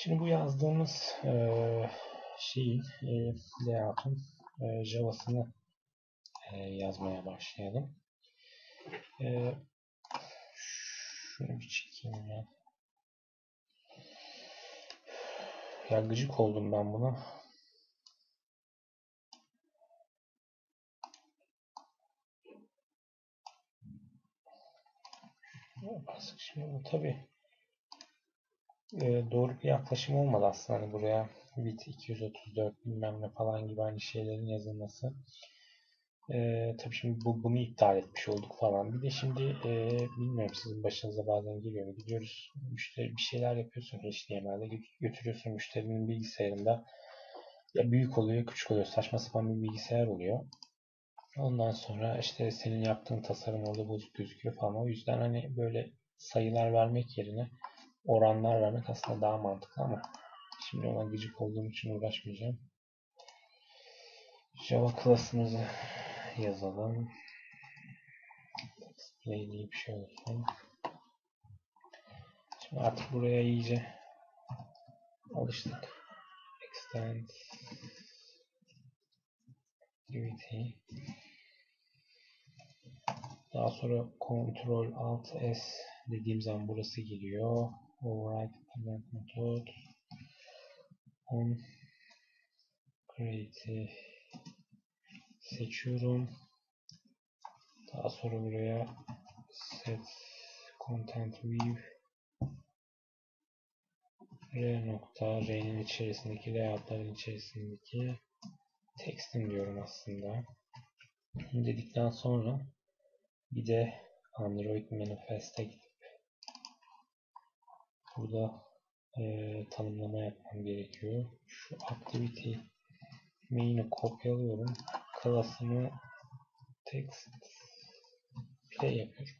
Şimdi bu yazdığımız eee şeyin e, layout'un e, Java'sını e, yazmaya başlayalım. E, şunu bir çekeyim ya. Ya gıcık oldum ben buna. Basık şimdi bu tabi doğru bir yaklaşım olmadı aslında hani buraya bit 234 bilmem ne falan gibi aynı şeylerin yazılması. Ee, tabii şimdi bu, bunu iptal etmiş olduk falan. Bir de şimdi e, bilmiyorum sizin başınıza bazen geliyor mu? Gidiyoruz müşteri bir şeyler yapıyorsun HTML'de götürüyorsun müşterinin bilgisayarında ya büyük oluyor küçük oluyor saçma sapan bir bilgisayar oluyor. Ondan sonra işte senin yaptığın tasarım orada bozuk gözüküyor falan. O yüzden hani böyle sayılar vermek yerine oranlar vermek aslında daha mantıklı ama şimdi ona gıcık olduğum için uğraşmayacağım. Java klasımızı yazalım. Display diye bir şey olsun. Şimdi artık buraya iyice alıştık. Extend activity daha sonra Ctrl Alt S dediğim zaman burası geliyor. Override implement method on create seçiyorum. Daha sonra buraya set content view r nokta r'nin içerisindeki layoutların içerisindeki text'im diyorum aslında. Dedikten sonra bir de Android Manifest'e gidip burada e, tanımlama yapmam gerekiyor. Şu activity main'i kopyalıyorum. Class'ımı text play yapıyorum.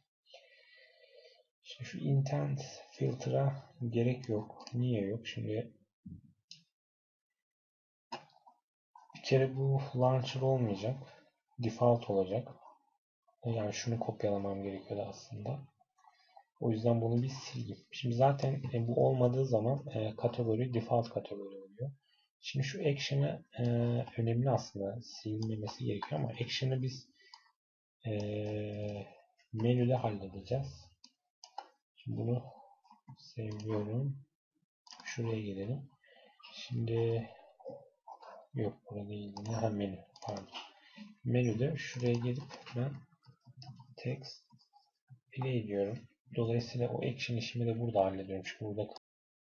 Şimdi şu intent filter'a gerek yok. Niye yok? Şimdi bir kere bu launcher olmayacak. Default olacak. Yani şunu kopyalamam gerekiyordu aslında. O yüzden bunu bir sileyim. Şimdi zaten e, bu olmadığı zaman e, kategori default kategori oluyor. Şimdi şu action'ı e, önemli aslında silinmemesi gerekiyor ama action'ı biz e, menüde halledeceğiz. Şimdi bunu seviyorum. Şuraya gelelim. Şimdi yok burada değil. Ha menü. Pardon. Menüde şuraya gelip ben text play diyorum. Dolayısıyla o action işimi de burada hallediyorum. Çünkü burada